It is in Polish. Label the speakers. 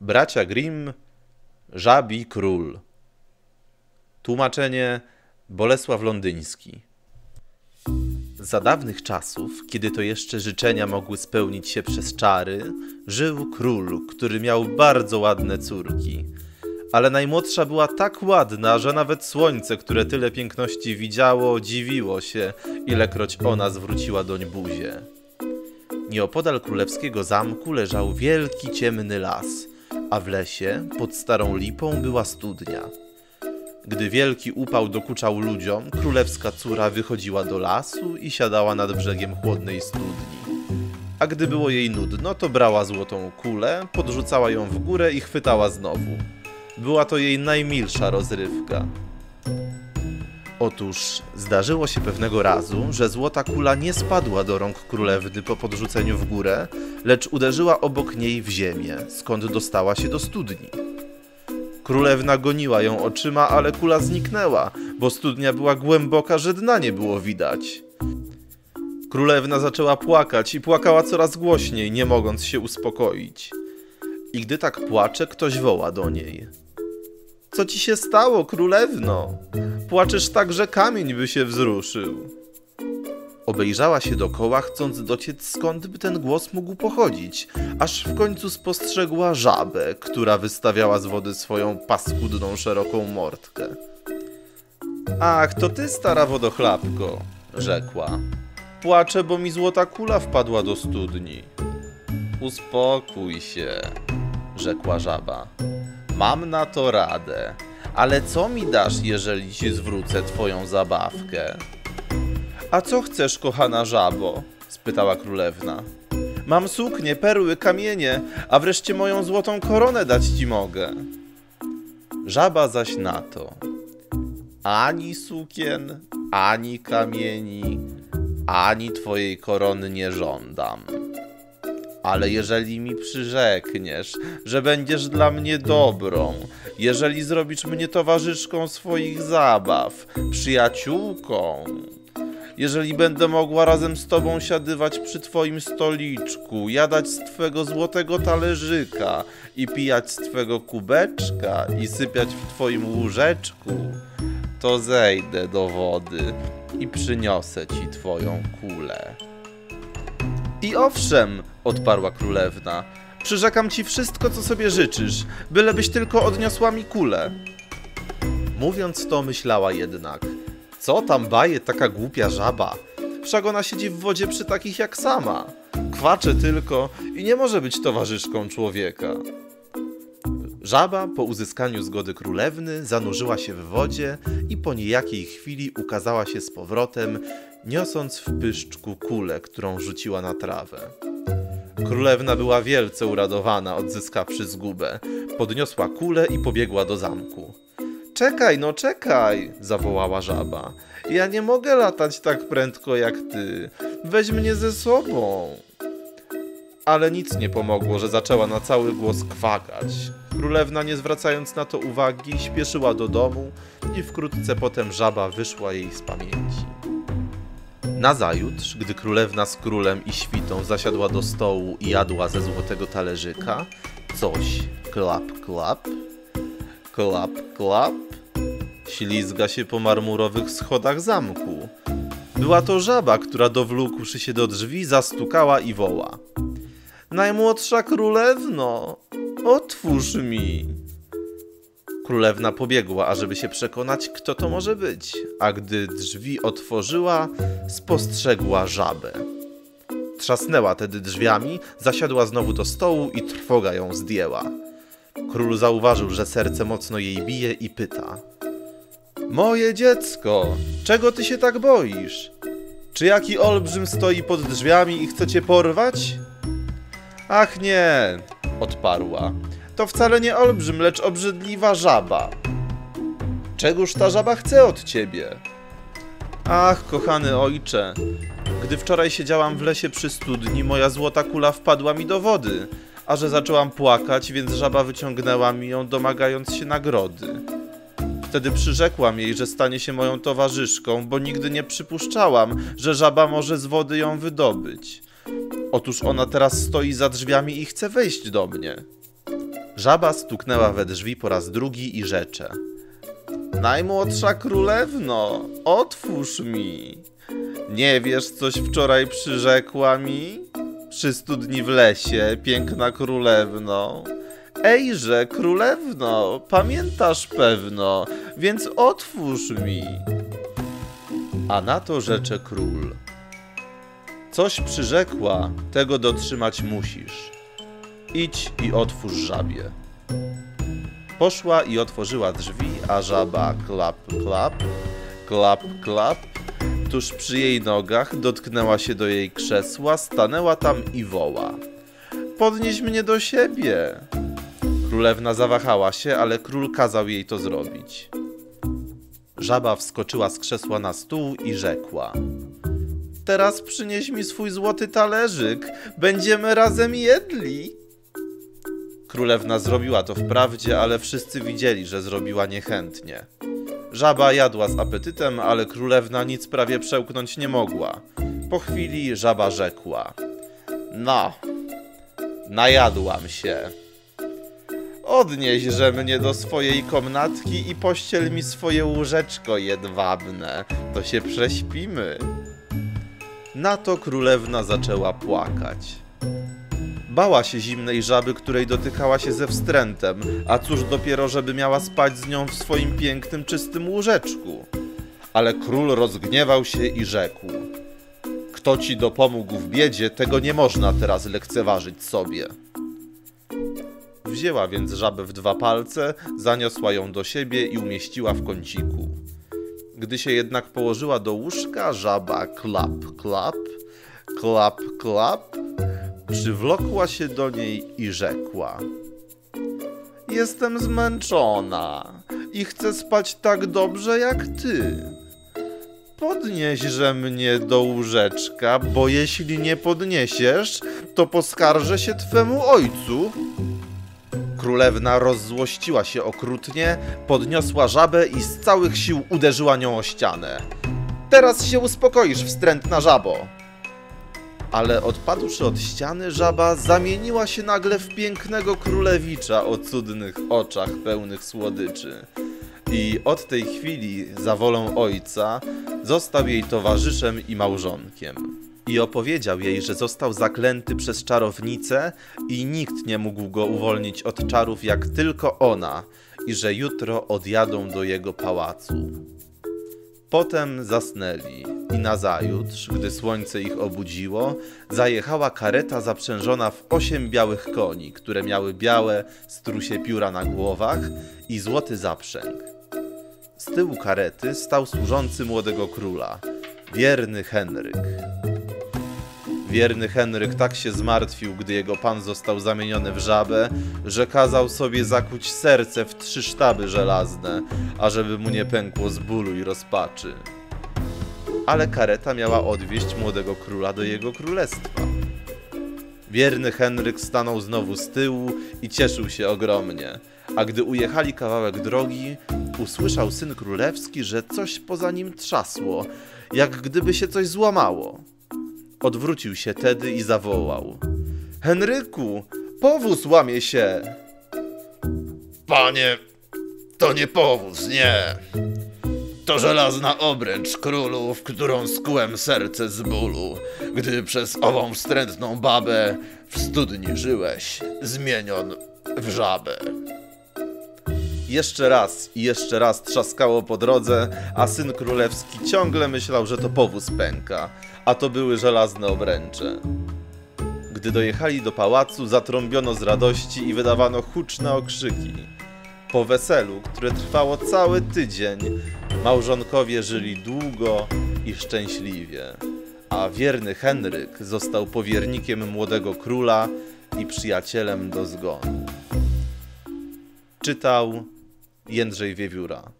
Speaker 1: Bracia Grimm, Żabi Król. Tłumaczenie Bolesław Londyński. Za dawnych czasów, kiedy to jeszcze życzenia mogły spełnić się przez czary, żył król, który miał bardzo ładne córki. Ale najmłodsza była tak ładna, że nawet słońce, które tyle piękności widziało, dziwiło się, ilekroć ona zwróciła doń buzię. Nieopodal królewskiego zamku leżał wielki ciemny las, a w lesie, pod starą lipą, była studnia. Gdy wielki upał dokuczał ludziom, królewska córa wychodziła do lasu i siadała nad brzegiem chłodnej studni. A gdy było jej nudno, to brała złotą kulę, podrzucała ją w górę i chwytała znowu. Była to jej najmilsza rozrywka. Otóż zdarzyło się pewnego razu, że złota kula nie spadła do rąk królewny po podrzuceniu w górę, lecz uderzyła obok niej w ziemię, skąd dostała się do studni. Królewna goniła ją oczyma, ale kula zniknęła, bo studnia była głęboka, że dna nie było widać. Królewna zaczęła płakać i płakała coraz głośniej, nie mogąc się uspokoić. I gdy tak płacze, ktoś woła do niej. Co ci się stało, królewno? Płaczesz tak, że kamień by się wzruszył. Obejrzała się dokoła, chcąc dociec skąd by ten głos mógł pochodzić, aż w końcu spostrzegła żabę, która wystawiała z wody swoją paskudną, szeroką mordkę. Ach, to ty, stara wodochlapko, rzekła. Płaczę, bo mi złota kula wpadła do studni. Uspokój się, rzekła żaba. Mam na to radę, ale co mi dasz, jeżeli ci zwrócę twoją zabawkę? A co chcesz, kochana żabo? spytała królewna. Mam suknię, perły, kamienie, a wreszcie moją złotą koronę dać ci mogę. Żaba zaś na to. Ani sukien, ani kamieni, ani twojej korony nie żądam. Ale jeżeli mi przyrzekniesz, że będziesz dla mnie dobrą, jeżeli zrobisz mnie towarzyszką swoich zabaw, przyjaciółką, jeżeli będę mogła razem z tobą siadywać przy twoim stoliczku, jadać z twego złotego talerzyka i pijać z twego kubeczka i sypiać w twoim łóżeczku, to zejdę do wody i przyniosę ci twoją kulę. I owszem, odparła królewna, przyrzekam ci wszystko, co sobie życzysz, bylebyś tylko odniosła mi kulę. Mówiąc to, myślała jednak, co tam baje taka głupia żaba? Wszak ona siedzi w wodzie przy takich jak sama. Kwacze tylko i nie może być towarzyszką człowieka. Żaba po uzyskaniu zgody królewny zanurzyła się w wodzie i po niejakiej chwili ukazała się z powrotem, niosąc w pyszczku kulę, którą rzuciła na trawę. Królewna była wielce uradowana, odzyskawszy zgubę. Podniosła kulę i pobiegła do zamku. Czekaj, no czekaj, zawołała żaba. Ja nie mogę latać tak prędko jak ty. Weź mnie ze sobą. Ale nic nie pomogło, że zaczęła na cały głos kwakać. Królewna, nie zwracając na to uwagi, śpieszyła do domu i wkrótce potem żaba wyszła jej z pamięci. Nazajutrz, gdy królewna z królem i świtą zasiadła do stołu i jadła ze złotego talerzyka, coś klap, klap, klap, klap, ślizga się po marmurowych schodach zamku. Była to żaba, która dowlókłszy się do drzwi, zastukała i woła. Najmłodsza królewno, otwórz mi. Królewna pobiegła, ażeby się przekonać, kto to może być, a gdy drzwi otworzyła, spostrzegła żabę. Trzasnęła tedy drzwiami, zasiadła znowu do stołu i trwoga ją zdjęła. Król zauważył, że serce mocno jej bije i pyta: Moje dziecko, czego ty się tak boisz? Czy jaki olbrzym stoi pod drzwiami i chce cię porwać? Ach nie, odparła. To wcale nie olbrzym, lecz obrzydliwa żaba. Czegóż ta żaba chce od ciebie? Ach, kochany ojcze, gdy wczoraj siedziałam w lesie przy studni, moja złota kula wpadła mi do wody, a że zaczęłam płakać, więc żaba wyciągnęła mi ją, domagając się nagrody. Wtedy przyrzekłam jej, że stanie się moją towarzyszką, bo nigdy nie przypuszczałam, że żaba może z wody ją wydobyć. Otóż ona teraz stoi za drzwiami i chce wejść do mnie. Żaba stuknęła we drzwi po raz drugi i rzecze. Najmłodsza królewno, otwórz mi. Nie wiesz, coś wczoraj przyrzekła mi? Przy studni w lesie, piękna królewno. Ejże, królewno, pamiętasz pewno, więc otwórz mi. A na to rzecze król. Coś przyrzekła, tego dotrzymać musisz. Idź i otwórz żabie. Poszła i otworzyła drzwi, a żaba klap, klap, klap, klap. Tuż przy jej nogach dotknęła się do jej krzesła, stanęła tam i woła. Podnieś mnie do siebie. Królewna zawahała się, ale król kazał jej to zrobić. Żaba wskoczyła z krzesła na stół i rzekła: Teraz przynieś mi swój złoty talerzyk, będziemy razem jedli. Królewna zrobiła to wprawdzie, ale wszyscy widzieli, że zrobiła niechętnie. Żaba jadła z apetytem, ale królewna nic prawie przełknąć nie mogła. Po chwili żaba rzekła: No, najadłam się. Odnieźże mnie do swojej komnatki i pościel mi swoje łóżeczko jedwabne, to się prześpimy. Na to królewna zaczęła płakać. Bała się zimnej żaby, której dotykała się ze wstrętem, a cóż dopiero, żeby miała spać z nią w swoim pięknym, czystym łóżeczku. Ale król rozgniewał się i rzekł: Kto ci dopomógł w biedzie, tego nie można teraz lekceważyć sobie. Wzięła więc żabę w dwa palce, zaniosła ją do siebie i umieściła w kąciku. Gdy się jednak położyła do łóżka, żaba klap, klap, klap, klap, przywlokła się do niej i rzekła: Jestem zmęczona i chcę spać tak dobrze jak ty. Podnieśże mnie do łóżeczka, bo jeśli nie podniesiesz, to poskarżę się twemu ojcu. Królewna rozzłościła się okrutnie, podniosła żabę i z całych sił uderzyła nią o ścianę. Teraz się uspokoisz, wstrętna żabo! Ale odpadłszy od ściany, żaba zamieniła się nagle w pięknego królewicza o cudnych oczach pełnych słodyczy. I od tej chwili, za wolą ojca, został jej towarzyszem i małżonkiem. I opowiedział jej, że został zaklęty przez czarownicę i nikt nie mógł go uwolnić od czarów jak tylko ona, i że jutro odjadą do jego pałacu. Potem zasnęli i nazajutrz, gdy słońce ich obudziło, zajechała kareta zaprzężona w osiem białych koni, które miały białe strusie pióra na głowach i złoty zaprzęg. Z tyłu karety stał służący młodego króla, wierny Henryk. Wierny Henryk tak się zmartwił, gdy jego pan został zamieniony w żabę, że kazał sobie zakuć serce w trzy sztaby żelazne, ażeby mu nie pękło z bólu i rozpaczy. Ale kareta miała odwieźć młodego króla do jego królestwa. Wierny Henryk stanął znowu z tyłu i cieszył się ogromnie, a gdy ujechali kawałek drogi, usłyszał syn królewski, że coś poza nim trzasło, jak gdyby się coś złamało. Odwrócił się tedy i zawołał: Henryku, powóz łamie się!
Speaker 2: Panie, to nie powóz, nie. To żelazna obręcz królu, w którą skułem serce z bólu, gdy przez ową wstrętną babę w studni żyłeś, zmienion w żabę.
Speaker 1: Jeszcze raz i jeszcze raz trzaskało po drodze, a syn królewski ciągle myślał, że to powóz pęka, a to były żelazne obręcze. Gdy dojechali do pałacu, zatrąbiono z radości i wydawano huczne okrzyki. Po weselu, które trwało cały tydzień, małżonkowie żyli długo i szczęśliwie, a wierny Henryk został powiernikiem młodego króla i przyjacielem do zgonu. Czytał Jędrzej Wiewióra.